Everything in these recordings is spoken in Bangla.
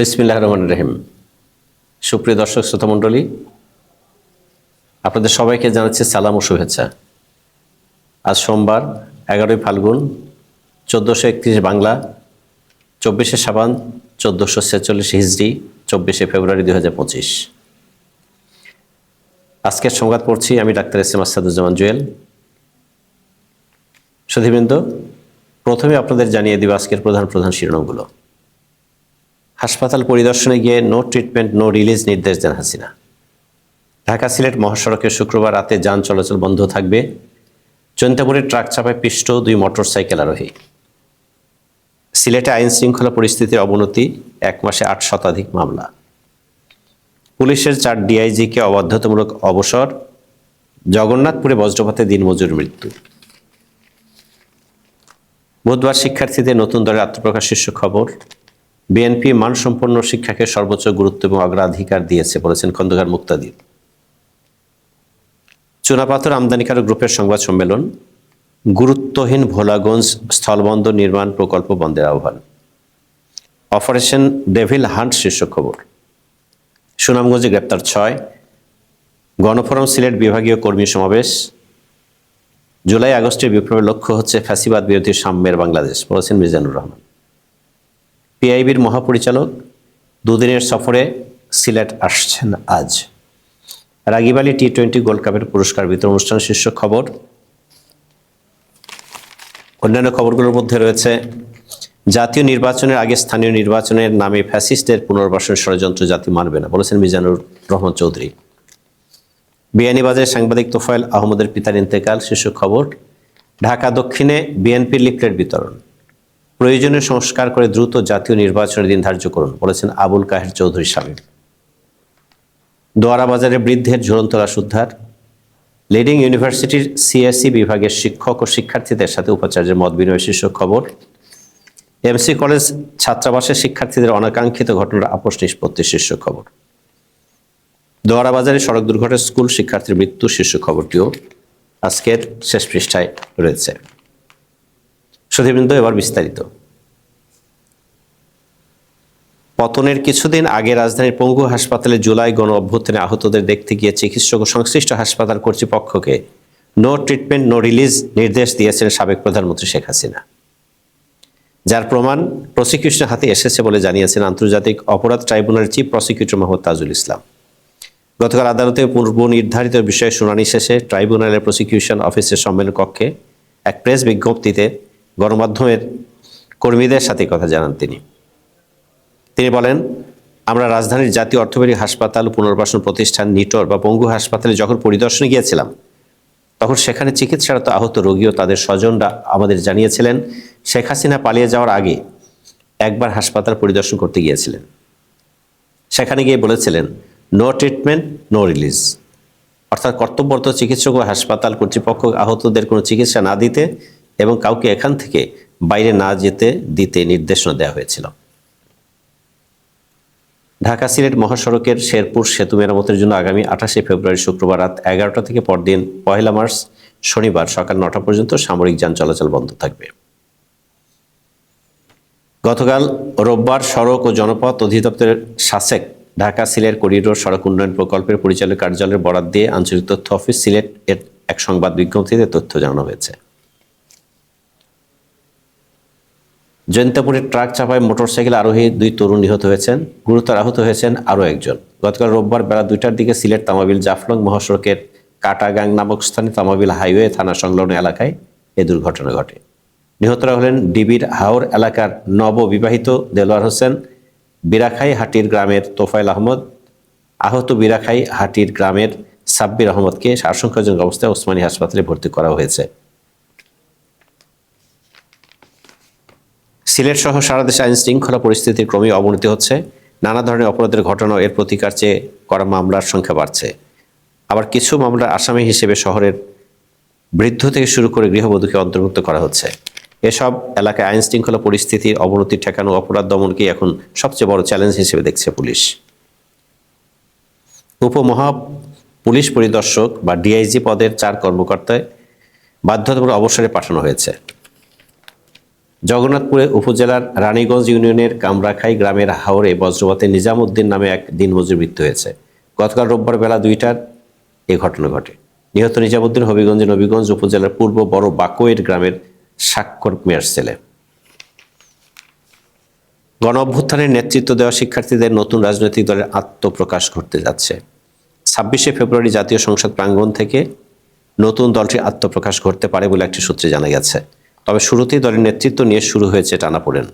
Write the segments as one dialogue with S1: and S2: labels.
S1: বিসমিল্লাহ রহমান রহিম সুপ্রিয় দর্শক শ্রোতামণ্ডলী আপনাদের সবাইকে জানাচ্ছি সালাম ও শুভেচ্ছা আজ সোমবার এগারোই ফাল্গুন চোদ্দোশো একত্রিশ বাংলা চব্বিশে সাবান চোদ্দোশো ছেচল্লিশ হিজড়ি চব্বিশে ফেব্রুয়ারি দুই হাজার পঁচিশ আজকের সংবাদ পড়ছি আমি doctor S M Asaduzzaman Jewel সুধীবেন্দু প্রথমে আপনাদের জানিয়ে দিব আজকের প্রধান প্রধান শিরোনামগুলো হাসপাতাল পরিদর্শনে গিয়ে নো ট্রিটমেন্ট নো রিলিজ নির্দেশ দেন হাসিনা ঢাকা সিলেট মহাসড়কে শুক্রবার রাতে যান চলাচল বন্ধ থাকবে চন্তাপুরে ট্রাক চাপায় পিষ্ট দুই মোটরসাইকেল আরোহী সিলেটে আইন শৃঙ্খলা পরিস্থিতির অবনতি এক মাসে আট শতাধিক মামলা পুলিশের চার ডিআইজিকে অবাধ্যতামূলক অবসর জগন্নাথপুরে বজ্রপাতে দিনমজুর মৃত্যু বুধবার শিক্ষার্থীদের নতুন দলের আত্মপ্রকাশ শীর্ষ খবর বিএনপি মানসম্পন্ন শিক্ষাকে সর্বোচ্চ গুরুত্ব এবং অগ্রাধিকার দিয়েছে বলেছেন খন্দকার মুক্তাদি চুনাপাথর আমদানিকার গ্রুপের সংবাদ সম্মেলন গুরুত্বহীন ভোলাগঞ্জ স্থলবন্দর নির্মাণ প্রকল্প বন্ধের আহ্বান অপারেশন ডেভিল হান্ট শীর্ষক খবর সুনামগঞ্জে গ্রেপ্তার ছয় গণফোরাম সিলেট বিভাগীয় কর্মী সমাবেশ জুলাই আগস্টের বিপ্লবের লক্ষ্য হচ্ছে ফ্যাসিবাদ বিরোধী সাম্যের বাংলাদেশ বলেছেন মিজানুর রহমান পিআইবির মহাপরিচালক দুদিনের সফরে সিলেট আসছেন আজ Ragib Ali T twenty gold কাপের পুরস্কার বিতরণ অনুষ্ঠান শীর্ষ খবর অন্যান্য খবরগুলোর মধ্যে রয়েছে জাতীয় নির্বাচনের আগে স্থানীয় নির্বাচনের নামে ফ্যাসিস্টদের পুনর্বাসন ষড়যন্ত্র জাতি মানবে না বলেছেন মিজানুর রহমান চৌধুরী বিয়ানীবাজারে সাংবাদিক তোফায়েল আহমদের পিতার ইন্তেকাল শীর্ষ খবর ঢাকা দক্ষিণে বিএনপির লিফলেট বিতরণ প্রয়োজনীয় সংস্কার করে দ্রুত জাতীয় নির্বাচনের দিন ধার্য করুন বলেছেন আবুল কাহের চৌধুরী শামীম দোয়ারা বাজারে বৃদ্ধের ঝুলন্তলাশ উদ্ধার লিডিং ইউনিভার্সিটির সিএসসি বিভাগের শিক্ষক ও শিক্ষার্থীদের সাথে উপাচার্যের মত বিনিময় শীর্ষক খবর এমসি কলেজ ছাত্রাবাসের শিক্ষার্থীদের অনাকাঙ্ক্ষিত ঘটনার আপোষ নিষ্পত্তি শীর্ষ খবর দোয়ারা বাজারে সড়ক দুর্ঘটনায় স্কুল শিক্ষার্থীর মৃত্যু শীর্ষ খবরটিও আজকের শেষ পৃষ্ঠায় রয়েছে সুধীবৃন্দ এবার বিস্তারিত পতনের কিছুদিন আগে রাজধানীর পঙ্গু হাসপাতালে জুলাই গণ অভ্যুত্থানে আহতদের দেখতে গিয়ে চিকিৎসক ও সংশ্লিষ্ট হাসপাতাল কর্তৃপক্ষকে নো ট্রিটমেন্ট নো রিলিজ নির্দেশ দিয়েছেন সাবেক প্রধানমন্ত্রী শেখ হাসিনা যার প্রমাণ প্রসিকিউশনের হাতে এসেছে বলে জানিয়েছেন আন্তর্জাতিক অপরাধ ট্রাইব্যুনালের চিফ প্রসিকিউটর মোহাম্মদ তাজুল ইসলাম গতকাল আদালতে পূর্ব নির্ধারিত বিষয়ে শুনানি শেষে ট্রাইব্যুনালের প্রসিকিউশন অফিসের সম্মেলন কক্ষে এক প্রেস বিজ্ঞপ্তিতে গণমাধ্যমের কর্মীদের সাথে কথা জানান তিনি তিনি বলেন আমরা রাজধানীর জাতীয় অর্থোপেডিক হাসপাতাল পুনর্বাসন প্রতিষ্ঠান নিটর বা পঙ্গু হাসপাতালে যখন পরিদর্শনে গিয়েছিলাম তখন সেখানে চিকিৎসারত আহত রোগী ও তাদের স্বজনরা আমাদের জানিয়েছিলেন শেখ হাসিনা পালিয়ে যাওয়ার আগে একবার হাসপাতাল পরিদর্শন করতে গিয়েছিলেন সেখানে গিয়ে বলেছিলেন নো ট্রিটমেন্ট নো রিলিজ অর্থাৎ কর্তব্যরত চিকিৎসক ও হাসপাতাল কর্তৃপক্ষ আহতদের কোনো চিকিৎসা না দিতে এবং কাউকে এখান থেকে বাইরে না যেতে দিতে নির্দেশনা দেওয়া হয়েছিল ঢাকা সিলেট মহাসড়কের শেরপুর সেতু মেরামতের জন্য আগামী আঠাশে ফেব্রুয়ারি শুক্রবার রাত এগারোটা থেকে পরদিন পহেলা মার্চ শনিবার সকাল নটা পর্যন্ত সামরিক যান চলাচল বন্ধ থাকবে গতকাল রোববার সড়ক ও জনপথ অধিদপ্তরের শাসেক ঢাকা সিলেট করিডোর সড়ক উন্নয়ন প্রকল্পের পরিচালক কার্যালয়ের বরাদ দিয়ে আঞ্চলিক তথ্য অফিস সিলেট এর এক সংবাদ বিজ্ঞপ্তিতে তথ্য জানানো হয়েছে জয়ন্তপুরে ট্রাক চাপায় মোটরসাইকেল আরোহী দুই তরুণ নিহত হয়েছেন গুরুতর আহত হয়েছেন আরও একজন গতকাল রোববার বেলা দুইটার দিকে সিলেট তামাবিল জাফলং মহাসড়কের কাটাগাং নামক স্থানে তামাবিল হাইওয়ে থানা সংলগ্ন এলাকায় এ দুর্ঘটনা ঘটে নিহতরা হলেন ডিবির হাওর এলাকার নববিবাহিত দেলোয়ার হোসেন বিরাখাই হাটির গ্রামের তোফাইল আহমদ আহত বিরাখাই হাটির গ্রামের সাব্বির আহমদকে আশঙ্কাজনক অবস্থায় ওসমানী হাসপাতালে ভর্তি করা হয়েছে সিলেট সহ সারা দেশে আইন শৃঙ্খলা পরিস্থিতির ক্রমেই অবনতি হচ্ছে নানা ধরনের অপরাধের ঘটনা এর প্রতিকার চেয়ে করা মামলার সংখ্যা বাড়ছে আবার কিছু মামলার আসামি হিসেবে শহরের বৃদ্ধ থেকে শুরু করে গৃহবধূকে অন্তর্ভুক্ত করা হচ্ছে এসব এলাকায় আইন শৃঙ্খলা পরিস্থিতির অবনতি ঠেকানো অপরাধ দমনকে এখন সবচেয়ে বড় চ্যালেঞ্জ হিসেবে দেখছে পুলিশ উপমহা পুলিশ পরিদর্শক বা ডিআইজি পদের চার কর্মকর্তায় বাধ্যতামূলক অবসরে পাঠানো হয়েছে জগন্নাথপুরে উপজেলার রানীগঞ্জ ইউনিয়নের কামরাখাই গ্রামের হাওরে বজ্রপাতে নিজামুদ্দিন নামে এক দিনমজুর মৃত্যু হয়েছে গতকাল রোববার বেলা দুইটার এ ঘটনা ঘটে নিহত নিজামুদ্দিন হবিগঞ্জের নবীগঞ্জ উপজেলার পূর্ব বড় বাকোয়ের গ্রামের স্বাক্ষর মেয়ার ছেলে গণ অভ্যুত্থানের নেতৃত্ব দেওয়া শিক্ষার্থীদের নতুন রাজনৈতিক দলের আত্মপ্রকাশ ঘটতে যাচ্ছে ছাব্বিশে ফেব্রুয়ারি জাতীয় সংসদ প্রাঙ্গণ থেকে নতুন দলটি আত্মপ্রকাশ ঘটতে পারে বলে একটি সূত্রে জানা গেছে তবে শুরুতেই দলের নেতৃত্ব নিয়ে শুরু হয়েছে টানাপোড়েন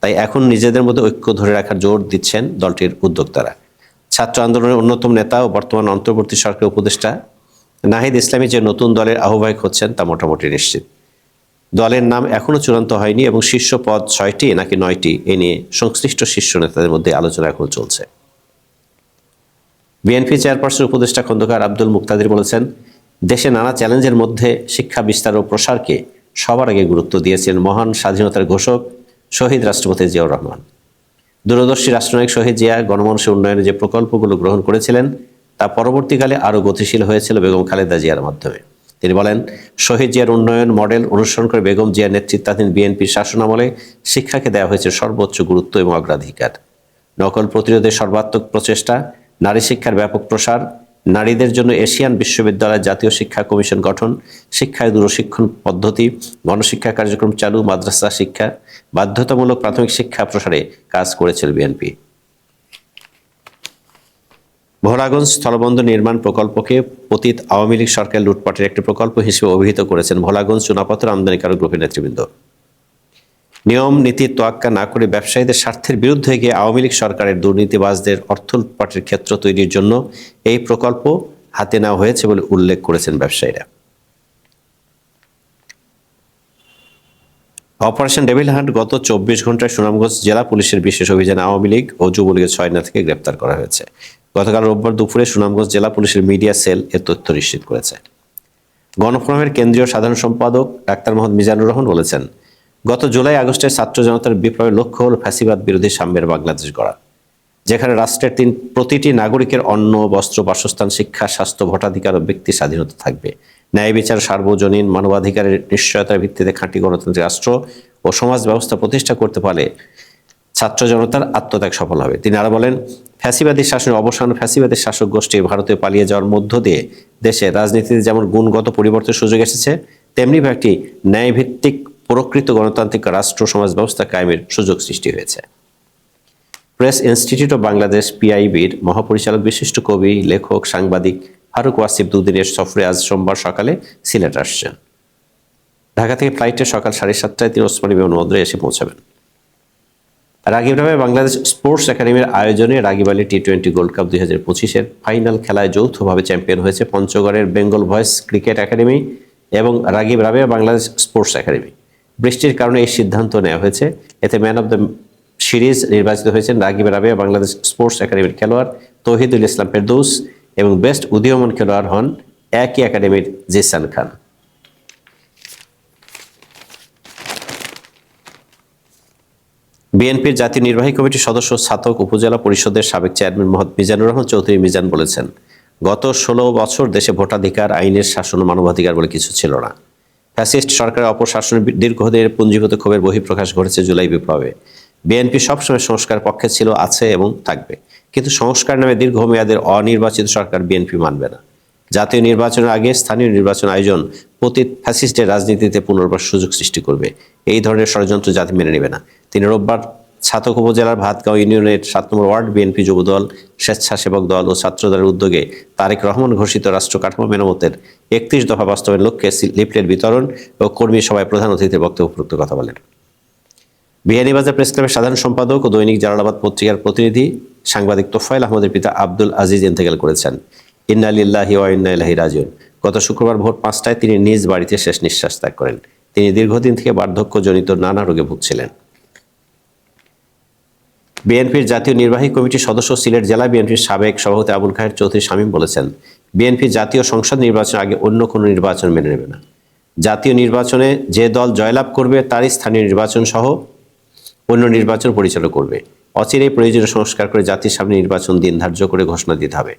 S1: তাই এখন নিজেদের মধ্যে ঐক্য ধরে রাখার জোর দিচ্ছেন দলটির উদ্যোক্তারা ছাত্র আন্দোলনের অন্যতম নেতা ও বর্তমান অন্তর্বর্তী সরকার উপদেষ্টা নাহিদ ইসলামী যে নতুন দলের আহ্বায়ক হচ্ছেন তা মোটামুটি নিশ্চিত দলের নাম এখনও চূড়ান্ত হয়নি এবং শীর্ষ পদ ছয়টি নাকি নয়টি এ নিয়ে সংশ্লিষ্ট শীর্ষ নেতাদের মধ্যে আলোচনা এখন চলছে বিএনপি চেয়ারপারসন উপদেষ্টা খন্দকার আব্দুল মুক্তাদির বলেছেন দেশে নানা চ্যালেঞ্জের মধ্যে শিক্ষা বিস্তার ও প্রসারকে সবার আগে গুরুত্ব দিয়েছেন মহান স্বাধীনতার ঘোষক শহীদ রাষ্ট্রপতি জিয়াউর রহমান দূরদর্শী রাষ্ট্রনায়ক শহীদ জিয়া গণমানুষের উন্নয়নে যে প্রকল্পগুলো গ্রহণ করেছিলেন তা পরবর্তীকালে আরও গতিশীল হয়েছিল বেগম খালেদা জিয়ার মাধ্যমে তিনি বলেন শহীদ জিয়ার উন্নয়ন মডেল অনুসরণ করে বেগম জিয়ার নেতৃত্বাধীন বিএনপির শাসনামলে শিক্ষাকে দেওয়া হয়েছে সর্বোচ্চ গুরুত্ব এবং অগ্রাধিকার নকল প্রতিরোধে সর্বাত্মক প্রচেষ্টা নারী শিক্ষার ব্যাপক প্রসার নারীদের জন্য এশিয়ান বিশ্ববিদ্যালয় জাতীয় শিক্ষা কমিশন গঠন শিক্ষায় দূরশিক্ষণ পদ্ধতি গণশিক্ষা কার্যক্রম চালু মাদ্রাসা শিক্ষা বাধ্যতামূলক প্রাথমিক শিক্ষা প্রসারে কাজ করেছিল বিএনপি ভোলাগঞ্জ স্থলবন্দর নির্মাণ প্রকল্পকে অতীত আওয়ামী লীগ সরকার লুটপাটের একটি প্রকল্প হিসেবে অভিহিত করেছেন ভোলাগঞ্জ চুনাপথর আমদানিকারক গ্রুপের নেতৃবৃন্দ নিয়ম নীতি তোয়াক্কা না করে ব্যবসায়ীদের স্বার্থের বিরুদ্ধে গিয়ে আওয়ামী লীগ সরকারের দুর্নীতিবাজদের অর্থ লুটপাটের ক্ষেত্র তৈরির জন্য এই প্রকল্প হাতে নেওয়া হয়েছে বলে উল্লেখ করেছেন ব্যবসায়ীরা অপারেশন ডেভিল হান্ট গত চব্বিশ ঘন্টায় সুনামগঞ্জ জেলা পুলিশের বিশেষ অভিযানে আওয়ামী লীগ ও যুবলীগের ছয় নেতাকে গ্রেপ্তার করা হয়েছে গতকাল রোববার দুপুরে সুনামগঞ্জ জেলা পুলিশের মিডিয়া সেল এ তথ্য নিশ্চিত করেছে গণফোরামের কেন্দ্রীয় সাধারণ সম্পাদক ডাক্তার মোহাম্মদ মিজানুর রহমান বলেছেন গত জুলাই আগস্টে ছাত্র জনতার বিপ্লবের লক্ষ্য হল ফ্যাসিবাদ বিরোধী সাম্যের বাংলাদেশ গড়া যেখানে রাষ্ট্রের তিন প্রতিটি নাগরিকের অন্ন বস্ত্র বাসস্থান শিক্ষা স্বাস্থ্য ভোটাধিকার ও ব্যক্তি স্বাধীনতা থাকবে ন্যায় বিচার সার্বজনীন মানবাধিকারের নিশ্চয়তার ভিত্তিতে খাঁটি গণতান্ত্রিক রাষ্ট্র ও সমাজ ব্যবস্থা প্রতিষ্ঠা করতে পারলে ছাত্র জনতার আত্মত্যাগ সফল হবে তিনি আরো বলেন ফ্যাসিবাদী শাসনের অবসান ফ্যাসিবাদী শাসক গোষ্ঠী ভারতে পালিয়ে যাওয়ার মধ্য দিয়ে দেশে রাজনীতিতে যেমন গুণগত পরিবর্তনের সুযোগ এসেছে তেমনিভাবে একটি ন্যায়ভিত্তিক প্রকৃত গণতান্ত্রিক রাষ্ট্র সমাজ ব্যবস্থা কায়েমের সুযোগ সৃষ্টি হয়েছে প্রেস ইনস্টিটিউট অব বাংলাদেশ পিআইবির মহাপরিচালক বিশিষ্ট কবি লেখক সাংবাদিক ফারুক ওয়াসিফ দুদিনের সফরে আজ সোমবার সকালে সিলেট আসছেন ঢাকা থেকে ফ্লাইটে সকাল সাড়ে সাতটায় তিনি ওসমানী বিমানবন্দরে এসে পৌঁছাবেন রাগিব নামে বাংলাদেশ স্পোর্টস একাডেমির আয়োজনে Ragib Ali T twenty gold cup দুই হাজার পঁচিশের ফাইনাল খেলায় যৌথভাবে চ্যাম্পিয়ন হয়েছে পঞ্চগড়ের বেঙ্গল ভয়েস ক্রিকেট একাডেমি এবং রাগিব রাবে বাংলাদেশ স্পোর্টস একাডেমি বৃষ্টির কারণে এই সিদ্ধান্ত নেওয়া হয়েছে এতে ম্যান অব দ্য সিরিজ নির্বাচিত হয়েছেন রাগিব রাবিয়া বাংলাদেশ স্পোর্টস একাডেমির খেলোয়াড় তৌহিদুল ইসলাম ফেরদৌস এবং বেস্ট উদীয়মান খেলোয়াড় হন একই একাডেমির জিসান খান বিএনপির জাতীয় নির্বাহী কমিটির সদস্য সাতক উপজেলা পরিষদের সাবেক চেয়ারম্যান মোহাম্মদ মিজানুর রহমান চৌধুরী মিজান বলেছেন গত ষোলো বছর দেশে ভোটাধিকার আইনের শাসন মানবাধিকার বলে কিছু ছিল না ফ্যাসিস্ট সরকারের অপশাসন দীর্ঘদের পুঞ্জিগত ক্ষোভের বহিঃপ্রকাশ ঘটেছে জুলাই বিপ্লবে বিএনপি সবসময় সংস্কার পক্ষে ছিল আছে এবং থাকবে কিন্তু সংস্কার নামে দীর্ঘমেয়াদের অনির্বাচিত সরকার বিএনপি মানবে না জাতীয় নির্বাচনের আগে স্থানীয় নির্বাচন আয়োজন প্রতি ফ্যাসিস্টের রাজনীতিতে পুনর্বার সুযোগ সৃষ্টি করবে এই ধরনের ষড়যন্ত্র জাতি মেনে নেবে না তিনি রোববার ছাতক উপজেলার ভাতগাঁও ইউনিয়নের সাত নম্বর ওয়ার্ড বিএনপি যুবদল স্বেচ্ছাসেবক দল ও ছাত্রদলের উদ্যোগে তারেক রহমান ঘোষিত রাষ্ট্র কাঠামো মেরামতের একত্রিশ দফা বাস্তবায়ন লক্ষ্যে লিফলেট বিতরণ ও কর্মী সভায় প্রধান অতিথির বক্তব্যপ্রুক্ত কথা বলেন বিহানীবাজার প্রেস ক্লাবের সাধারণ সম্পাদক ও দৈনিক জালালাবাদ পত্রিকার প্রতিনিধি সাংবাদিক তোফায়ল আহমদের পিতা আব্দুল আজিজ ইন্তেকাল করেছেন ইন্নালিল্লাহি ও ইন্নাইলাহি রাজিউন গত শুক্রবার ভোর পাঁচটায় তিনি নিজ বাড়িতে শেষ নিঃশ্বাস ত্যাগ করেন তিনি দীর্ঘদিন থেকে বার্ধক্যজনিত নানা রোগে ভুগছিলেন বিএনপির জাতীয় নির্বাহী কমিটির সদস্য সিলেট জেলা বিএনপির সাবেক সভাপতি আবুল খায়ের চৌধুরী শামীম বলেছেন বিএনপি জাতীয় সংসদ নির্বাচন আগে অন্য কোনো নির্বাচন মেনে নেবে না জাতীয় নির্বাচনে যে দল জয়লাভ করবে তারই স্থানীয় নির্বাচন সহ অন্য নির্বাচন পরিচালনা করবে অচিরেই প্রয়োজনীয় সংস্কার করে জাতির সামনে নির্বাচন দিন ধার্য করে ঘোষণা দিতে হবে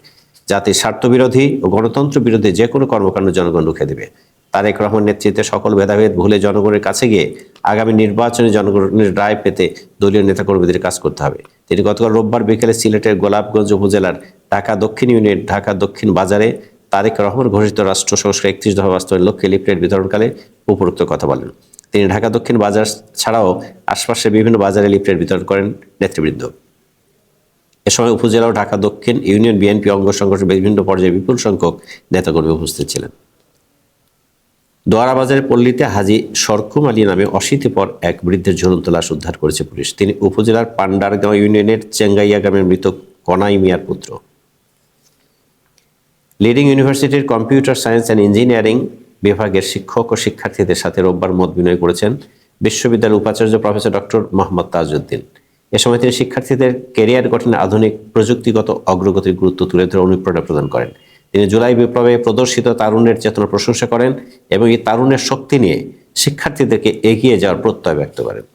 S1: জাতির স্বার্থবিরোধী ও গণতন্ত্র বিরোধী যে কোনো কর্মকাণ্ড জনগণ রুখে দেবে তারেক রহমান নেতৃত্বে সকল ভেদাভেদ ভুলে জনগণের কাছে গিয়ে আগামী নির্বাচনে জনগণের রায় পেতে দলীয় নেতাকর্মীদের কাজ করতে হবে তিনি গতকাল রোববার বিকেলে সিলেটের গোলাপগঞ্জ উপজেলার ঢাকা দক্ষিণ ইউনিয়ন ঢাকা দক্ষিণ বাজারে তারেক রহমান ঘোষিত রাষ্ট্র সংস্কার একত্রিশ দফা বাস্তবায়ন লক্ষ্যে লিফলেট বিতরণকালে উপরোক্ত কথা বলেন তিনি ঢাকা দক্ষিণ বাজার ছাড়াও আশপাশের বিভিন্ন বাজারে লিফলেট বিতরণ করেন নেতৃবৃন্দ এ সময় উপজেলা ও ঢাকা দক্ষিণ ইউনিয়ন বিএনপি অঙ্গ সংগঠনের বিভিন্ন পর্যায়ে বিপুল সংখ্যক নেতাকর্মী উপস্থিত ছিলেন দোয়ারাবাজারের পল্লীতে হাজি সরকুম আলী নামে অশীতিপর এক বৃদ্ধের ঝুলন্ত লাশ উদ্ধার করেছে পুলিশ তিনি উপজেলার পান্ডারগাঁও ইউনিয়নের চেঙ্গাইয়া গ্রামের মৃত কনাই মিয়ার পুত্র লিডিং ইউনিভার্সিটির কম্পিউটার সায়েন্স অ্যান্ড ইঞ্জিনিয়ারিং বিভাগের শিক্ষক ও শিক্ষার্থীদের সাথে রোববার মত বিনয় করেছেন বিশ্ববিদ্যালয়ের উপাচার্য প্রফেসর ডক্টর মোহাম্মদ তাজউদ্দিন এ সময় তিনি শিক্ষার্থীদের কেরিয়ার গঠনে আধুনিক প্রযুক্তিগত অগ্রগতির গুরুত্ব তুলে ধরে অনুপ্রেরণা প্রদান করেন তিনি জুলাই বিপ্লবে প্রদর্শিত তারুণের চেতনা প্রশংসা করেন এবং এই তারুণের শক্তি নিয়ে শিক্ষার্থীদেরকে এগিয়ে যাওয়ার প্রত্যয় ব্যক্ত করেন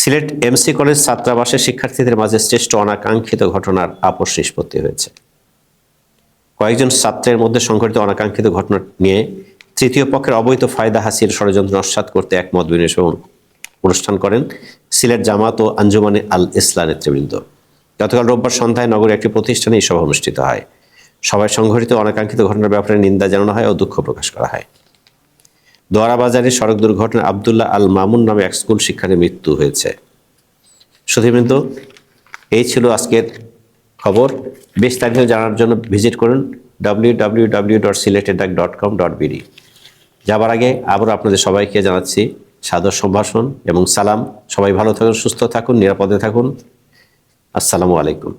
S1: সিলেট এমসি কলেজ ছাত্রাবাসে শিক্ষার্থীদের মাঝে শ্রেষ্ঠ অনাকাঙ্ক্ষিত ঘটনার আপোষ নিষ্পত্তি হয়েছে কয়েকজন ছাত্রের মধ্যে সংঘটিত অনাকাঙ্ক্ষিত ঘটনা নিয়ে তৃতীয় পক্ষের অবৈধ ফায়দা হাসির ষড়যন্ত্র নস্বাত করতে এক মত বিনিময় অনুষ্ঠান করেন সিলেট জামাত ও আঞ্জুমানে আল ইসলা নেতৃবৃন্দ গতকাল রোববার সন্ধ্যায় নগরের একটি প্রতিষ্ঠানে এই সভা অনুষ্ঠিত হয় সভায় সংঘটিত অনাকাঙ্ক্ষিত ঘটনার ব্যাপারে নিন্দা জানানো হয় ও দুঃখ প্রকাশ করা হয় দোয়ারাবাজারে সড়ক দুর্ঘটনায় আবদুল্লাহ আল মামুন নামে এক স্কুল শিক্ষানে মৃত্যু হয়েছে সুধীবৃন্দ এই ছিল আজকের খবর বিস্তারিত জানার জন্য ভিজিট করুন ডাব্লিউ ডট ডাক ডট কম ডট বিডি যাবার আগে আবারও আপনাদের সবাইকে জানাচ্ছি সাদর সম্ভাষণ এবং সালাম সবাই ভালো থাকুন সুস্থ থাকুন নিরাপদে থাকুন আসসালামু আলাইকুম